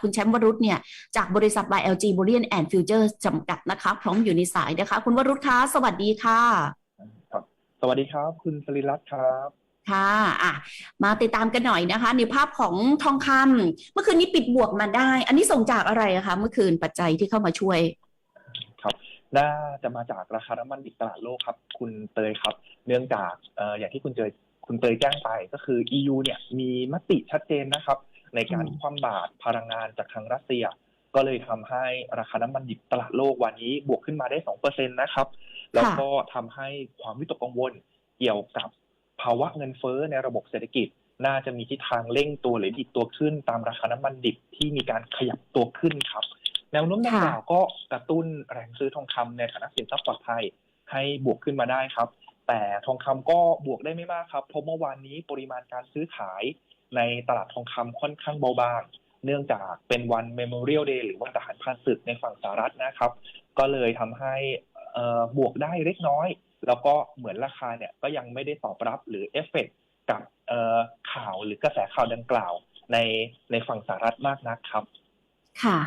คุณแชมป์วรุษเนี่ยจากบริษัท YLG Bullion and Futures จำกัดนะคะ พร้อมอยู่ในสายนะคะ คุณวรุษคะสวัสดีค่ะครับ สวัสดีครับ คุณสริรัตน์ครับค่ะอะ มาติดตามกันหน่อยนะคะ ในภาพของทองคำเมื่อคืนนี้ปิดบวกมาได้ อันนี้ส่งจากอะไรอะคะเมื่อคืนปัจจัยที่เข้ามาช่วย ครับน่าจะมาจากราคาน้ำมันดิบตลาดโลกครับ คุณเตยครับ เนื่องจากเอ่ออย่างที่คุณเจอคุณเตยแจ้งไปก็คือ EU เนี่ยมีมติชัดเจนนะครับ ในการอืมคว่ำบาตรพลังงานจากทางรัสเซีย ก็เลยทำให้ราคาน้ำมันดิบตลาดโลกวันนี้บวกขึ้นมาได้สองเปอร์เซ็นตนะครับ แล้วก็ทำให้ความวิตกกังวลเกี่ยวกับภาวะเงินเฟ้อในระบบเศรษฐกิจ น่าจะมีทิศทางเร่งตัวหรือดิดตัวขึ้น ตามราคาน้ำมันดิบที่มีการขยับตัวขึ้นครับ แนวโน้มดังกล่าวก็กระตุ้นแรงซื้อทองคำในฐานะสินทรัพย์ปลอดภัยให้บวกขึ้นมาได้ครับ แต่ทองคำก็บวกได้ไม่มากครับ เพราะเมื่อวานนี้ปริมาณการซื้อขาย ในตลาดทองคำค่อนข้างเบาบาง เนื่องจากเป็นวัน Memorial Day หรือวันทหารผ่านศึกในฝั่งสหรัฐนะครับ ก็เลยทำให้บวกได้เล็กน้อย แล้วก็เหมือนราคาเนี่ยก็ยังไม่ได้ตอบรับหรือเอฟเฟกต์กับข่าวหรือกระแสข่าวดังกล่าวในในฝั่งสหรัฐมากนักครับ ค่ะ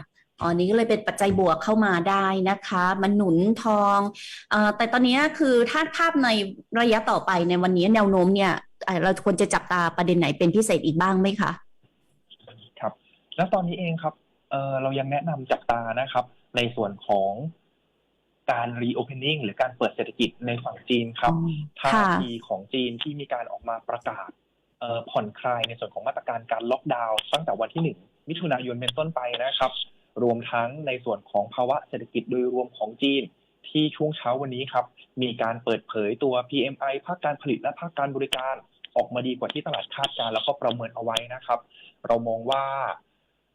อ๋อนี้ก็เลยเป็นปัจจัยบวกเข้ามาได้นะคะ มันหนุนทองอแต่ตอนนี้คือถ้าภาพในระยะต่อไปในวันนี้แนวโน้มเนี่ย เอ่อเราควรจะจับตาประเด็นไหนเป็นพิเศษอีกบ้างไหมคะ ครับ แล้วตอนนี้เองครับเอ่อเรายังแนะนำจับตานะครับ ในส่วนของการ reopening หรือการเปิดเศรษฐกิจในฝั่งจีนครับท่าค่ะทีของจีนที่มีการออกมาประกาศเอ่อผ่อนคลายในส่วนของมาตรการการล็อกดาวน์ตั้งแต่วันที่หนึ่งมิถุนายนเป็นต้นไปนะครับ รวมทั้งในส่วนของภาวะเศรษฐกิจโดยรวมของจีน ที่ช่วงเช้าวันนี้ครับ มีการเปิดเผยตัว PMI ภาคการผลิตและภาคการบริการออกมาดีกว่าที่ตลาดคาดการ์แล้วก็ประเมินเอาไว้นะครับ เรามองว่า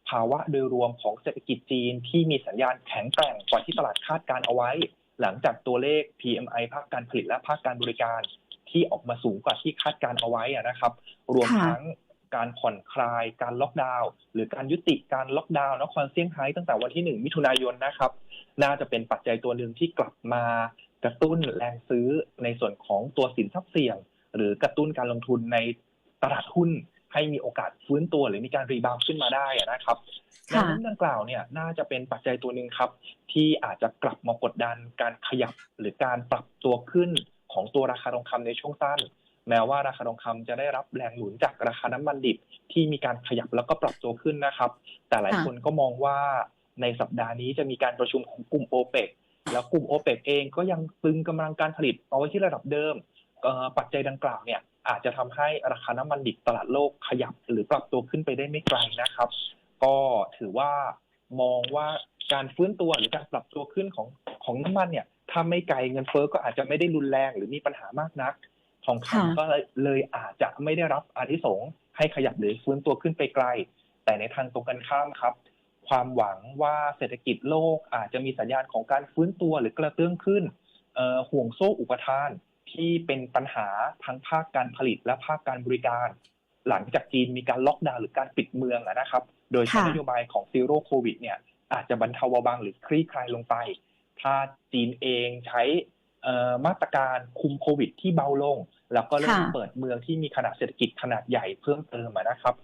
ภาวะโดยรวมของเศรษฐกิจจีนที่มีสัญญาณแข็งแกร่งกว่าที่ตลาดคาดการเอาไว้ หลังจากตัวเลข PMI ภาคการผลิตและภาคการบริการที่ออกมาสูงกว่าที่คาดการเอาไว้นะครับ รวมทั้ง การผ่อนคลายการล็อกดาวน์หรือการยุติการล็อกดาวน์นครเซี่ยงไฮ้ตั้งแต่วันที่หนึ่งมิถุนายนนะครับ น่าจะเป็นปัจจัยตัวหนึ่งที่กลับมากระตุ้นแรงซื้อในส่วนของตัวสินทรัพย์เสี่ยง หรือกระตุ้นการลงทุนในตลาดหุ้นให้มีโอกาสฟื้นตัวหรือมีการรีบาวด์ขึ้นมาได้อะนะครับแนวค่ะโน้มดังกล่าวเนี่ยน่าจะเป็นปัจจัยตัวหนึ่งครับ ที่อาจจะกลับมากดดันการขยับหรือการปรับตัวขึ้นของตัวราคาทองคำในช่วงสั้น แม้ว่าราคาทองคำจะได้รับแรงหนุนจากราคาน้ำมันดิบที่มีการขยับแล้วก็ปรับตัวขึ้นนะครับ แต่หลายคนก็มองว่าในสัปดาห์นี้จะมีการประชุมของกลุ่มโอเปกแล้วกลุ่มโอเปกเองก็ยังตึงกำลังการผลิตเอาไว้ที่ระดับเดิมปัจจัยดังกล่าวเนี่ยอาจจะทำให้ราคาน้ำมันดิบตลาดโลกขยับหรือปรับตัวขึ้นไปได้ไม่ไกลนะครับ ก็ถือว่ามองว่าการฟื้นตัวหรือการปรับตัวขึ้นของของน้ำมันเนี่ยถ้าไม่ไกลเงินเฟ้อก็อาจจะไม่ได้รุนแรงหรือมีปัญหามากนัก ทองค่ะคำก็เลยเลยอาจจะไม่ได้รับอานิสงส์ให้ขยับหรือฟื้นตัวขึ้นไปไกล แต่ในทางตรงกันข้ามครับ ความหวังว่าเศรษฐกิจโลกอาจจะมีสัญญาณของการฟื้นตัวหรือกระเตื้องขึ้นเอ่อห่วงโซ่อุปทานที่เป็นปัญหาทั้งภาคการผลิตและภาคการบริการ หลังจากจีนมีการล็อกดาวน์หรือการปิดเมืองอะนะครับ โดยใช้ค่ะนโยบายของซีโร่โควิดเนี่ยอาจจะบรรเทาเบาบางหรือคลี่คลายลงไป ถ้าจีนเองใช้เอ่อมาตรการคุมโควิดที่เบาลง แล้วก็เริ่มค่ะเปิดเมืองที่มีขนาดเศรษฐกิจขนาดใหญ่เพิ่มเติมอะนะครับ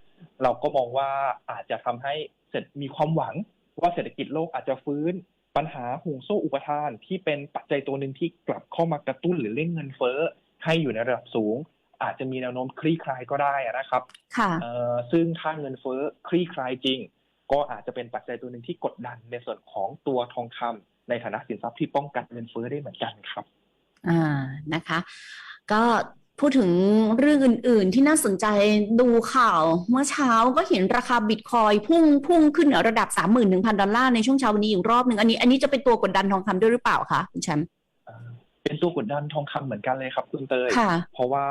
เราก็มองว่าอาจจะทำให้เสร็จมีความหวังว่าเศรษฐกิจโลกอาจจะฟื้นปัญหาห่วงโซ่อุปทานที่เป็นปัจจัยตัวหนึ่งที่กลับเข้ามากระตุ้นหรือเร่งเงินเฟ้อให้อยู่ในระดับสูง อาจจะมีแนวโน้มคลี่คลายก็ได้อะนะครับค่ะเอ่อซึ่งถ้าเงินเฟ้อคลี่คลายจริง ก็อาจจะเป็นปัจจัยตัวหนึ่งที่กดดันในส่วนของตัวทองคำในฐานะสินทรัพย์ที่ป้องกันเงินเฟ้อได้เหมือนกันครับ อ่านะคะ ก็พูดถึงเรื่องอื่น ๆ ที่น่าสนใจดูข่าว เมื่อเช้าก็เห็นราคาบิตคอยพุ่งพุ่งขึ้นเหนือระดับ 31,000 ดอลลาร์ในช่วงเช้าวันนี้อีกรอบหนึ่งอันนี้อันนี้จะเป็นตัวกดดันทองคำด้วยหรือเปล่าคะคุณแชมป์เอ่อเป็นตัวกดดันทองคำเหมือนกันเลยครับคุณเตยค่ะเพราะว่า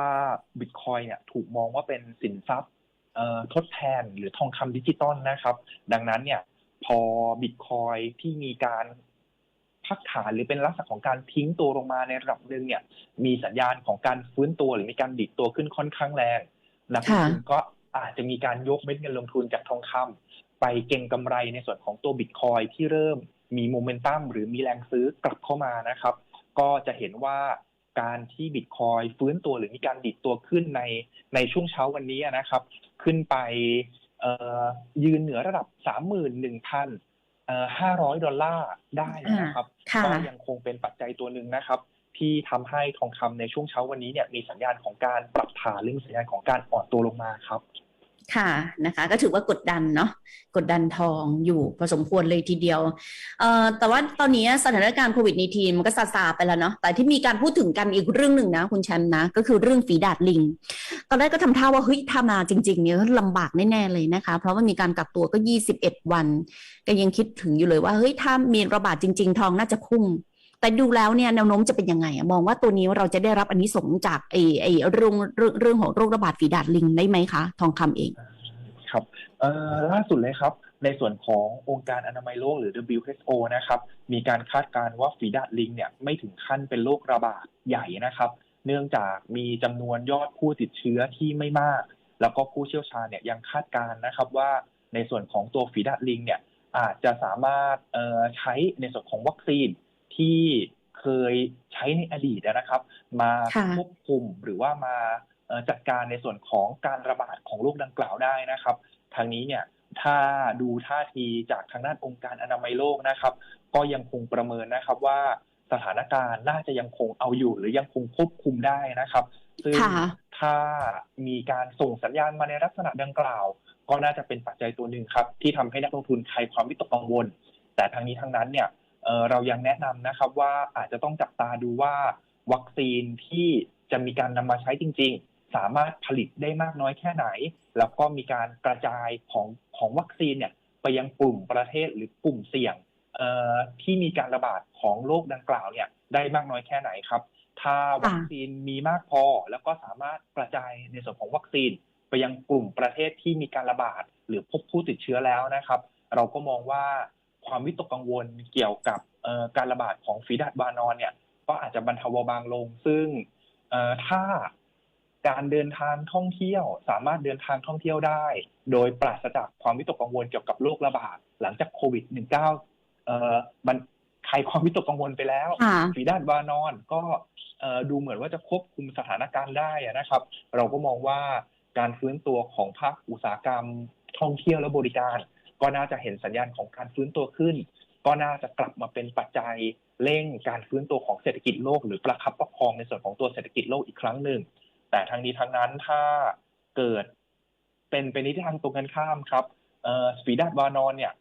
บิตคอยเนี่ยถูกมองว่าเป็นสินทรัพย์เอ่อทดแทนหรือทองคำดิจิตอลนะครับ ดังนั้นเนี่ยพอบิตคอยที่มีการ พักฐานหรือเป็นลักษณะของการทิ้งตัวลงมาในระดับหนึ่งเนี่ย มีสัญญาณของการฟื้นตัวหรือมีการดิดตัวขึ้นค่อนข้างแรงนักลงทุนก็อาจจะมีการยกเม็ดเงินลงทุนจากทองคำไปเก็งกำไรในส่วนของตัวบิตคอยที่เริ่มมีโมเมนตัมหรือมีแรงซื้อกลับเข้ามานะครับ ก็จะเห็นว่าการที่บิตคอยฟื้นตัวหรือมีการดิดตัวขึ้นในในช่วงเช้าวันนี้นะครับ ขึ้นไปเอ่อยืนเหนือระดับสาม หมื่นหนึ่งพันห้าร้อยดอลลาร์ได้นะครับค่ะก็ยังคงเป็นปัจจัยตัวหนึ่งนะครับ ที่ทำให้ทองคำในช่วงเช้าวันนี้เนี่ยมีสัญญาณของการปรับฐานหรือสัญญาณของการอ่อนตัวลงมาครับ ค่ะนะคะก็ถือว่ากดดันเนาะกดดันทองอยู่พอสมควรเลยทีเดียวเอ่อแต่ว่าตอนนี้สถานการณ์โควิดในทีมันก็ซาซาไปแล้วเนาะแต่ที่มีการพูดถึงกันอีกเรื่องหนึ่งนะ คุณแชมป์นะ ก็คือเรื่องฝีดาดลิง ตอนแรกก็ทำท่าว่าเฮ้ยถ้ามาจริงๆเนี่ยลำบากแน่ๆเลยนะคะ เพราะว่ามีการกักตัวก็ 21 วัน ก็ยังคิดถึงอยู่เลยว่าเฮ้ยถ้ามีระบาดจริง ๆ ทองน่าจะพุ่ง แต่ดูแล้วเนี่ยแนวโน้มจะเป็นยังไงมองว่าตัวนี้เราจะได้รับอันนี้สงจากไอ้ไอ้เรื่องเรื่องเรื่องของโรคระบาดฝีดาดลิงได้ไหมคะ ทองคำเอง ครับเอ่อล่าสุดเลยครับ ในส่วนขององค์การอนามัยโลกหรือ WHO นะครับ มีการคาดการณ์ว่าฝีดาดลิงเนี่ยไม่ถึงขั้นเป็นโรคระบาดใหญ่นะครับ เนื่องจากมีจำนวนยอดผู้ติดเชื้อที่ไม่มาก แล้วก็ผู้เชี่ยวชาญเนี่ยยังคาดการณ์นะครับว่าในส่วนของตัวฝีดาดลิงเนี่ยอาจจะสามารถเอ่อใช้ในส่วนของวัคซีน ที่เคยใช้ในอดีตนะครับ มาค่ะควบคุมหรือว่ามาเอ่อจัดการในส่วนของการระบาดของโรคดังกล่าวได้นะครับ ทางนี้เนี่ยถ้าดูท่าทีจากทางด้านองค์การอนามัยโลกนะครับ ก็ยังคงประเมินนะครับว่าสถานการณ์น่าจะยังคงเอาอยู่ หรือยังคงควบคุมได้นะครับ ซึ่งค่ะถ้ามีการส่งสัญญาณมาในลักษณะดังกล่าว ก็น่าจะเป็นปัจจัยตัวหนึ่งครับ ที่ทำให้นักลงทุนคลายความวิตกกังวล แต่ทางนี้ทางนั้นเนี่ยเอ่อ เรายังแนะนำนะครับว่าอาจจะต้องจับตาดูว่าวัคซีนที่จะมีการนำมาใช้จริง ๆ สามารถผลิตได้มากน้อยแค่ไหน แล้วก็มีการกระจายของของวัคซีนเนี่ยไปยังกลุ่มประเทศหรือกลุ่มเสี่ยงที่มีการระบาดของโรคดังกล่าวเนี่ยได้มากน้อยแค่ไหนครับ ถ้าวัคซีนมีมากพอ แล้วก็สามารถกระจายในส่วนของวัคซีน ไปยังกลุ่มประเทศที่มีการระบาด หรือพบผู้ติดเชื้อแล้วนะครับ เราก็มองว่า ความวิตกกังวลเกี่ยวกับเอ่อการระบาดของฝีดาดวานอนเนี่ยก็อาจจะบรรเทาเบาบางลง ซึ่งเอ่อถ้าการเดินทางท่องเที่ยว สามารถเดินทางท่องเที่ยวได้ โดยปราศจากความวิตกกังวลเกี่ยวกับโรคระบาดหลังจากโควิด -19 เอ่อมันคลายความวิตกกังวลไปแล้วค่ะฝีดาดวานอนก็เอ่อดูเหมือนว่าจะควบคุมสถานการณ์ได้อะนะครับ เราก็มองว่าการฟื้นตัวของภาคอุตสาหกรรมท่องเที่ยวและบริการ ก็น่าจะเห็นสัญญาณของการฟื้นตัวขึ้น ก็น่าจะกลับมาเป็นปัจจัยเร่งการฟื้นตัวของเศรษฐกิจโลก หรือประคับประคองในส่วนของตัวเศรษฐกิจโลกอีกครั้งหนึ่ง แต่ทั้งนี้ทั้งนั้นถ้าเกิดเป็นไปในทิศทางตรงกันข้ามครับเอ่อฝีดาดวานอนเนี่ย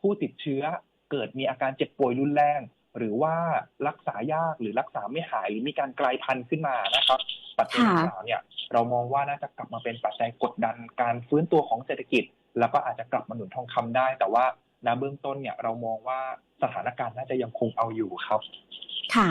ผู้ติดเชื้อเกิดมีอาการเจ็บป่วยรุนแรง หรือว่ารักษายากหรือรักษาไม่หายหรือมีการกลายพันธุ์ขึ้นมานะครับ ปัจจัยดังกล่าวเนี่ย เรามองว่าน่าจะกลับมาเป็นปัจจัยกดดันการฟื้นตัวของเศรษฐกิจ แล้วก็อาจจะกลับมาหนุนทองคำได้ แต่ว่าณเบื้องต้นเนี่ยเรามองว่าสถานการณ์น่าจะยังคงเอาอยู่ครับ ค่ะ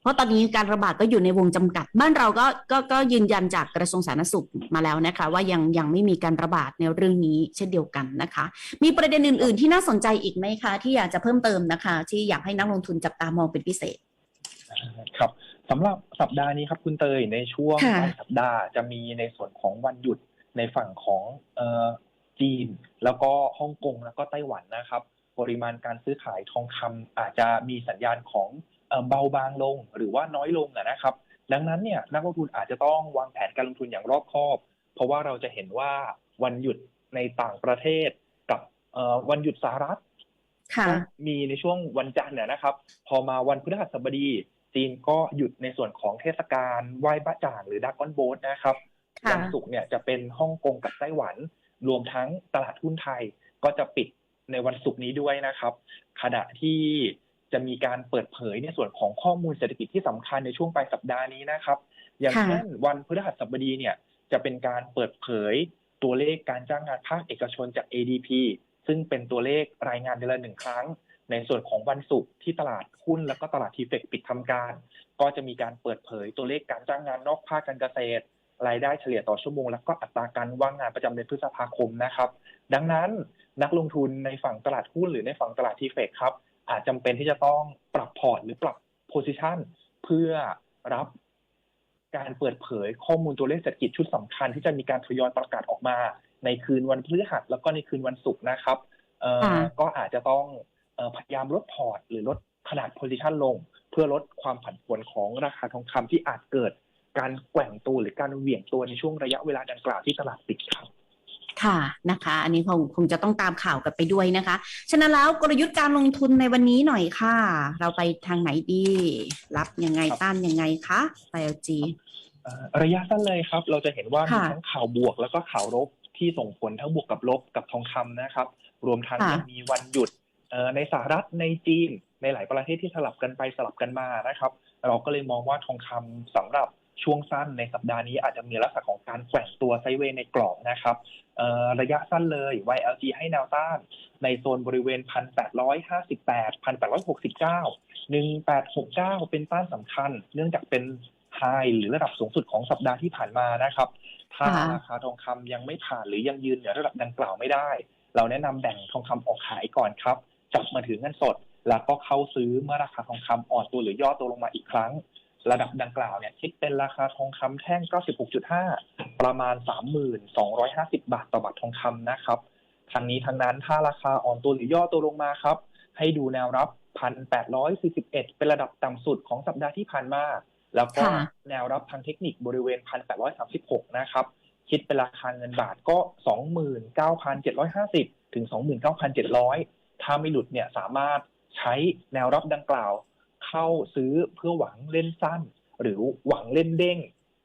เพราะตอนนี้การระบาดก็อยู่ในวงจำกัด บ้านเราก็ก็ก็ยืนยันจากกระทรวงสาธารณสุขมาแล้วนะคะ ว่ายังยังไม่มีการระบาดในเรื่องนี้เช่นเดียวกันนะคะ มีประเด็นอื่น ๆ ที่น่าสนใจอีกไหมคะ ที่อยากจะเพิ่มเติมนะคะ ที่อยากให้นักลงทุนจับตามองเป็นพิเศษ ครับสำหรับสัปดาห์นี้ครับคุณเตยในช่วงค่ะปลายสัปดาห์จะมีในส่วนของวันหยุดในฝั่งของเอ่อ จีน แล้วก็ฮ่องกงแล้วก็ไต้หวันนะครับ ปริมาณการซื้อขายทองคำอาจจะมีสัญญาณของเอ่อเบาบางลงหรือว่าน้อยลงอะนะครับ ดังนั้นเนี่ยนักลงทุนอาจจะต้องวางแผนการลงทุนอย่างรอบคอบ เพราะว่าเราจะเห็นว่าวันหยุดในต่างประเทศกับเอ่อวันหยุดสหรัฐค่ะก็มีในช่วงวันจันทร์เนี่ยนะครับ พอมาวันพฤหัสบดีจีนก็หยุดในส่วนของเทศกาลไหว้บ้าจ่างหรือดักกอนโบสนะครับค่ะวันศุกร์เนี่ยจะเป็นฮ่องกงกับไต้หวัน รวมทั้งตลาดหุ้นไทยก็จะปิดในวันศุกร์นี้ด้วยนะครับ ขณะที่จะมีการเปิดเผยในส่วนของข้อมูลเศรษฐกิจที่สำคัญในช่วงปลายสัปดาห์นี้นะครับ อย่างเช่นวันพฤหัสบดีเนี่ยจะเป็นการเปิดเผยตัวเลขการจ้างงานภาคเอกชนจาก ADP ซึ่งเป็นตัวเลขรายงานเดือนละหนึ่งครั้ง ในส่วนของวันศุกร์ที่ตลาดหุ้นแล้วก็ตลาดทีเฟกปิดทำการ ก็จะมีการเปิดเผยตัวเลขการจ้างงานนอกภาคการเกษตร รายได้เฉลี่ยต่อชั่วโมง แล้วก็อัตราการว่างงานประจำเดือนพฤษภาคมนะครับ ดังนั้นนักลงทุนในฝั่งตลาดหุ้นหรือในฝั่งตลาดทีเฟกครับ อาจจำเป็นที่จะต้องปรับพอร์ตหรือปรับโพซิชันเพื่อรับการเปิดเผยข้อมูลตัวเลขเศรษฐกิจชุดสำคัญที่จะมีการทยอยประกาศออกมา ในคืนวันพฤหัสแล้วก็ในคืนวันศุกร์นะครับเอ่อค่ะก็อาจจะต้องเอ่อพยายามลดพอร์ต หรือลดขนาดโพซิชันลง เพื่อลดความผันผวนของราคาทองคำที่อาจเกิด การแกว่งตัวหรือการเหวี่ยงตัวในช่วงระยะเวลาดังกล่าวที่ตลาดปิดครับค่ะนะคะ อันนี้คงคงจะต้องตามข่าวกันไปด้วยนะคะ ฉะนั้นแล้วกลยุทธ์การลงทุนในวันนี้หน่อยค่ะ เราไปทางไหนดี รับยังไงครับต้านยังไงคะ LG เอ่อระยะสั้นเลยครับ เราจะเห็นว่ามีค่ะทั้งข่าวบวกแล้วก็ข่าวลบที่ส่งผลทั้งบวกกับลบกับทองคำนะครับ รวมทั้งค่ะยังมีวันหยุดเอ่อในสหรัฐในจีนในหลายประเทศที่สลับกันไปสลับกันมานะครับ เราก็เลยมองว่าทองคำสำหรับ ช่วงสั้นในสัปดาห์นี้อาจจะมีลักษณะของการแกว่งตัวไซด์เวย์ในกรอบนะครับเอ่อระยะสั้นเลย YLG ให้แนวต้าน ในโซนบริเวณ 1,858 1,869 1869 เป็นต้านสำคัญ เนื่องจากเป็นไฮหรือระดับสูงสุดของสัปดาห์ที่ผ่านมานะครับ ถ้าค่ะราคาทองคำยังไม่ผ่านหรือยังยืนเหนือระดับดังกล่าวไม่ได้ เราแนะนำแบ่งทองคำออกขายก่อนครับ จับมาถือเงินสด แล้วก็เข้าซื้อเมื่อราคาทองคำอ่อนตัวหรือย่อตัวลงมาอีกครั้ง ระดับดังกล่าวเนี่ยคิดเป็นราคาทองคำแท่ง 96.5 ประมาณ 3,250 บาทต่อบาททองคำนะครับทางนี้ทางนั้นถ้าราคาอ่อนตัวหรือย่อตัวลงมาครับ ให้ดูแนวรับ 1,841 เป็นระดับต่ำสุดของสัปดาห์ที่ผ่านมา แล้วก็ค่ะแนวรับทางเทคนิคบริเวณ 1,836 นะครับ คิดเป็นราคาเงินบาทก็ 29,750 ถึง 29,700 ถ้าไม่หลุดเนี่ยสามารถใช้แนวรับดังกล่าว เข้าซื้อเพื่อหวังเล่นสั้น หรือหวังเล่นเด้ง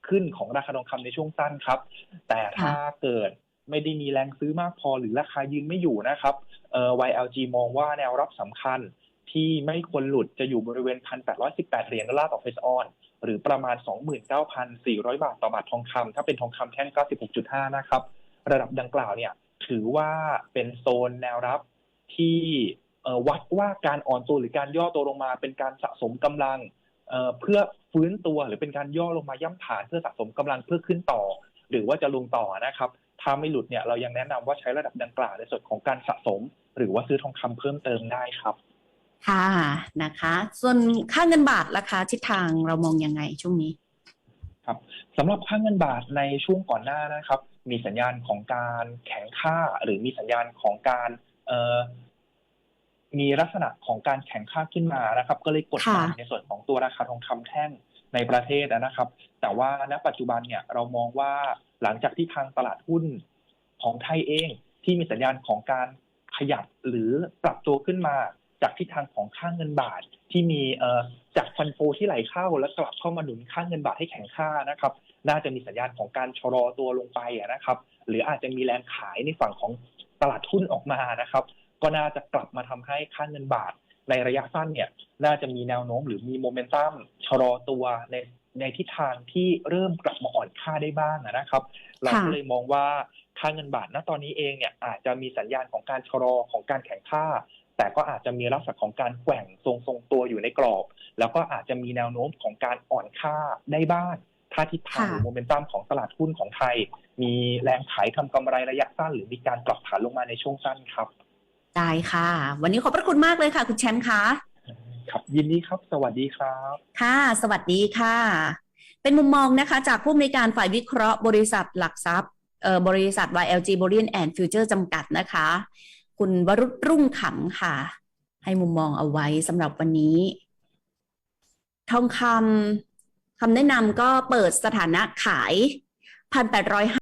ขึ้นของราคาทองคำในช่วงสั้นครับ แต่ถ้าเกิดไม่ได้มีแรงซื้อมากพอหรือราคายืนไม่อยู่นะครับเอ่อ YLG มองว่าแนวรับสำคัญที่ไม่ควรหลุดจะอยู่บริเวณ 1,818 เหรียญดอลลาร์ต่อเฟสออน หรือประมาณ 29,400 บาทต่อบาททองคำถ้าเป็นทองคำแท่ง 96.5 นะครับ ระดับดังกล่าวเนี่ย ถือว่าเป็นโซนแนวรับที่ วัดว่าการอ่อนตัวหรือการย่อตัวลงมา เป็นการสะสมกำลังเอ่อเพื่อฟื้นตัวหรือเป็นการย่อลงมาย่ำฐานเพื่อสะสมกำลังเพื่อขึ้นต่อ หรือว่าจะลงต่อนะครับ ถ้าไม่หลุดเนี่ยเรายังแนะนำว่าใช้ระดับดังกล่าวในส่วนของการสะสม หรือว่าซื้อทองคำเพิ่มเติมได้ครับ ค่ะนะคะ ส่วนค่าเงินบาทราคาทิศทางเรามองยังไงช่วงนี้ครับสำหรับค่าเงินบาทในช่วงก่อนหน้านะครับ มีสัญญาณของการแข็งค่าหรือมีสัญญาณของการเอ่อ มีลักษณะของการแข็งค่าขึ้นมานะครับ ก็เลยกดดันค่ะในส่วนของตัวราคาทองคำแท่งในประเทศนะครับ แต่ว่าณปัจจุบันเนี่ยเรามองว่าหลังจากที่ทางตลาดหุ้นของไทยเองที่มีสัญญาณของการขยับหรือปรับตัวขึ้นมาจากทิศทางของค่าเงินบาทที่มีเอ่อจากฟันโฟที่ไหลเข้าแล้วกลับเข้ามาหนุนค่าเงินบาทให้แข็งค่านะครับ น่าจะมีสัญญาณของการชะลอตัวลงไปอะนะครับ หรืออาจจะมีแรงขายในฝั่งของตลาดหุ้นออกมานะครับ ก็น่าจะกลับมาทำให้ค่าเงินบาทในระยะสั้นเนี่ย น่าจะมีแนวโน้มหรือมีโมเมนตัมชะลอตัวในในทิศทางที่เริ่มกลับมาอ่อนค่าได้บ้างอะนะครับ เราก็เลยมองว่าค่าเงินบาทณตอนนี้เองเนี่ยอาจจะมีสัญญาณของการชะลอของการแข็งค่า แต่ก็อาจจะมีลักษณะของการแกว่งทรงทรงๆตัวอยู่ในกรอบ แล้วก็อาจจะมีแนวโน้มของการอ่อนค่าได้บ้างถ้าทิศทางค่ะหรือโมเมนตัมของตลาดหุ้นของไทย มีแรงขายทำกำไรระยะสั้น หรือมีการปรับฐานลงมาในช่วงสั้นครับ ได้ค่ะ วันนี้ขอบพระคุณมากเลยค่ะ คุณแชมป์คะครับยินดีครับ สวัสดีครับ ค่ะ สวัสดีค่ะ เป็นมุมมองนะคะ จากผู้อำนวยการฝ่ายวิเคราะห์บริษัทหลักทรัพย์เอ่อบริษัท YLG b o r i a n and Future จำกัดนะคะ คุณวรุษรุ่งขำค่ะ ให้มุมมองเอาไว้สำหรับวันนี้ ทองคำคำแนะนำก็เปิดสถานะขาย 1,800